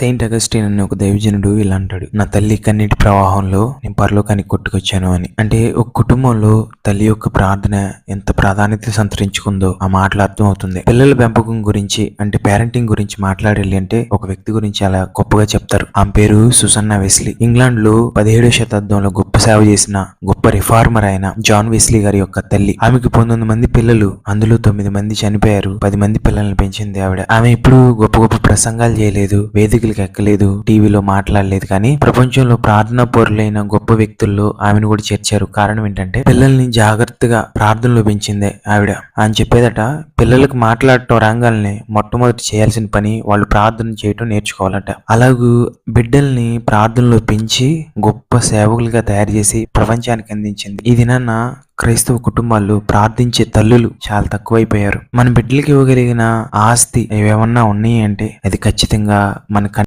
Saint Augustine అనే ఒక దైవజనుడు ఇలా అంటాడు నా తల్లి కన్నీటి ప్రవాహంలో నేను పరలోకానికి కొట్టుకొచ్చాను అని. అంటే ఒక కుటుంబంలో తల్లి యొక్క ప్రార్థన ఎంత ప్రాధాన్యత సంతరించుకుందో ఆ మాటలు అర్థమవుతుంది. పిల్లల పెంపకం గురించి అంటే పేరెంటింగ్ గురించి మాట్లాడాలి అంటే ఒక వ్యక్తి గురించి అలా గొప్పగా చెప్తారు. ఆమె పేరు సుసన్నా వెస్లీ. ఇంగ్లాండ్లో పదిహేడో శతాబ్దంలో గొప్ప సేవ చేసిన గొప్ప రిఫార్మర్ అయిన జాన్ వెస్లీ గారి యొక్క తల్లి. ఆమెకి పంతొమ్మిది మంది పిల్లలు అందులో తొమ్మిది మంది చనిపోయారు పది మంది పిల్లల్ని పెంచింది ఆవిడ. ఆమె ఇప్పుడు గొప్ప గొప్ప ప్రసంగాలు చేయలేదు వేదికలకు ఎక్కలేదు టీవీలో మాట్లాడలేదు. కానీ ప్రపంచంలో ప్రార్థన పొరులైన గొప్ప వ్యక్తుల్లో ఆమెను కూడా చేర్చారు. కారణం ఏంటంటే పిల్లల్ని జాగ్రత్తగా ప్రార్థనలో పెంచిందే ఆవిడ. అని చెప్పేదట పిల్లలకు మాట్లాడటం రంగాల్ని మొట్టమొదటి చేయాల్సిన పని వాళ్ళు ప్రార్థన చేయటం నేర్చుకోవాలట. అలాగూ బిడ్డల్ని ప్రార్థనలో పెంచి గొప్ప సేవకులుగా తయారు చేసి ప్రపంచానికి అందించింది. ఈ దినాన్న క్రైస్తవ కుటుంబాల్లో ప్రార్థించే తల్లులు చాలా తక్కువైపోయారు. మన బిడ్డలకి ఇవ్వగలిగిన ఆస్తి ఏమన్నా ఉన్నాయి అంటే అది ఖచ్చితంగా మన